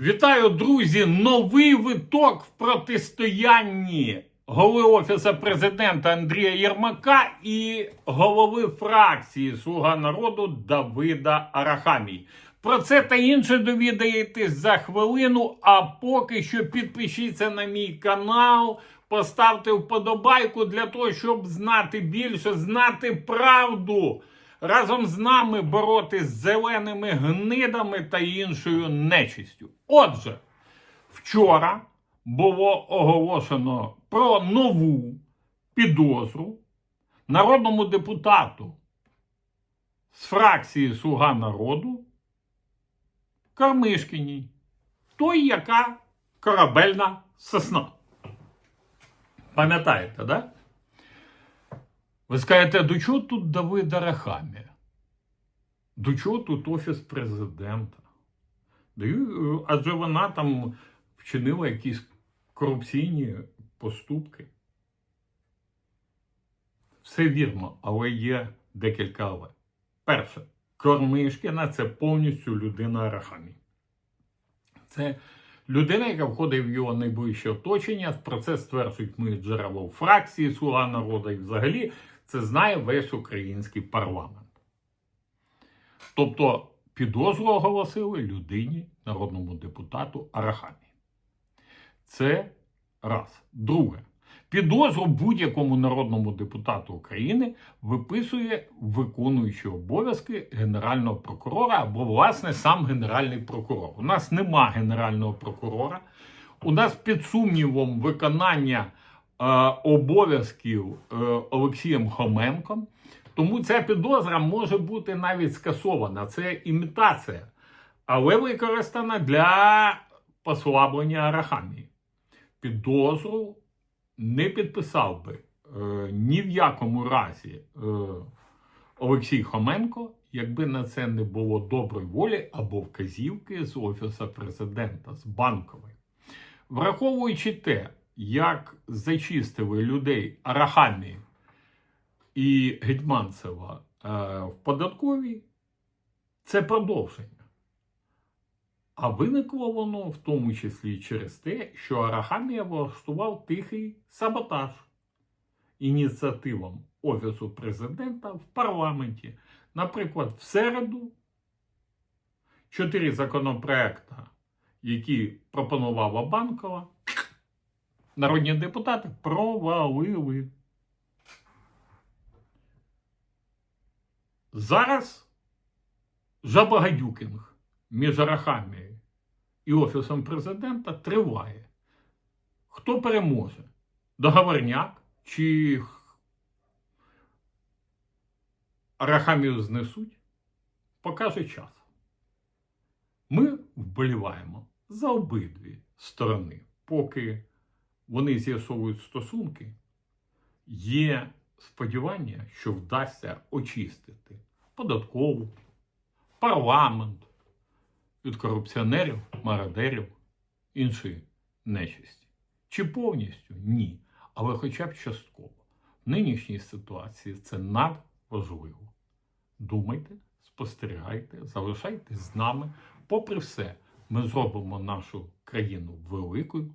Вітаю, друзі! Новий виток в протистоянні голови Офісу президента Андрія Єрмака і голови фракції Слуга народу Давида Арахамій. Про це та інше довідаєтесь за хвилину. А поки що підпишіться на мій канал, поставте вподобайку для того, щоб знати більше, знати правду. Разом з нами боротись з зеленими гнидами та іншою нечистю. Отже, вчора було оголошено про нову підозру народному депутату з фракції Слуга народу Кармишкіній, той, яка корабельна сосна. Пам'ятаєте, да? Ви скажете, до чого тут Давид Арахамія? До чого тут Офіс президента? Адже вона там вчинила якісь корупційні поступки. Все вірно, але є декілька але. Перше, Кормишкіна це повністю людина Арахамії. Це людина, яка входить в його найближче оточення. Про це стверджують мої джерела у фракції Слуга народу і взагалі це знає весь український парламент. Тобто підозру оголосили людині, народному депутату Арахамі. Це раз. Друге. Підозру будь-якому народному депутату України виписує виконуючий обов'язки Генерального прокурора або, власне, сам Генеральний прокурор. У нас нема Генерального прокурора. У нас під сумнівом виконання обов'язків е, Олексієм Хоменком. Тому ця підозра може бути навіть скасована. Це імітація, але використана для послаблення Арахамії. Підозру не підписав би е, ні в якому разі е, Олексій Хоменко, якби на це не було доброї волі або вказівки з Офісу президента, з банкової. Враховуючи те, як зачистили людей Арахамії і Гетьманцева е, в податковій, це продовження. А виникло воно в тому числі через те, що Арахамія влаштував тихий саботаж ініціативам Офісу президента в парламенті. Наприклад, в середу чотири законопроекти, які пропонувала Банкова, народні депутати провалили. Зараз жабагадюкінг між Арахамією і Офісом президента триває. Хто переможе? Договорняк чи Арахамію знесуть? Покаже час. Ми вболіваємо за обидві сторони, поки вони з'ясовують стосунки, є сподівання, що вдасться очистити податкову, парламент від корупціонерів, мародерів, іншої нечисті. Чи повністю? Ні. Але хоча б частково. В нинішній ситуації це надважливо. Думайте, спостерігайте, залишайтесь з нами. Попри все, ми зробимо нашу країну великою,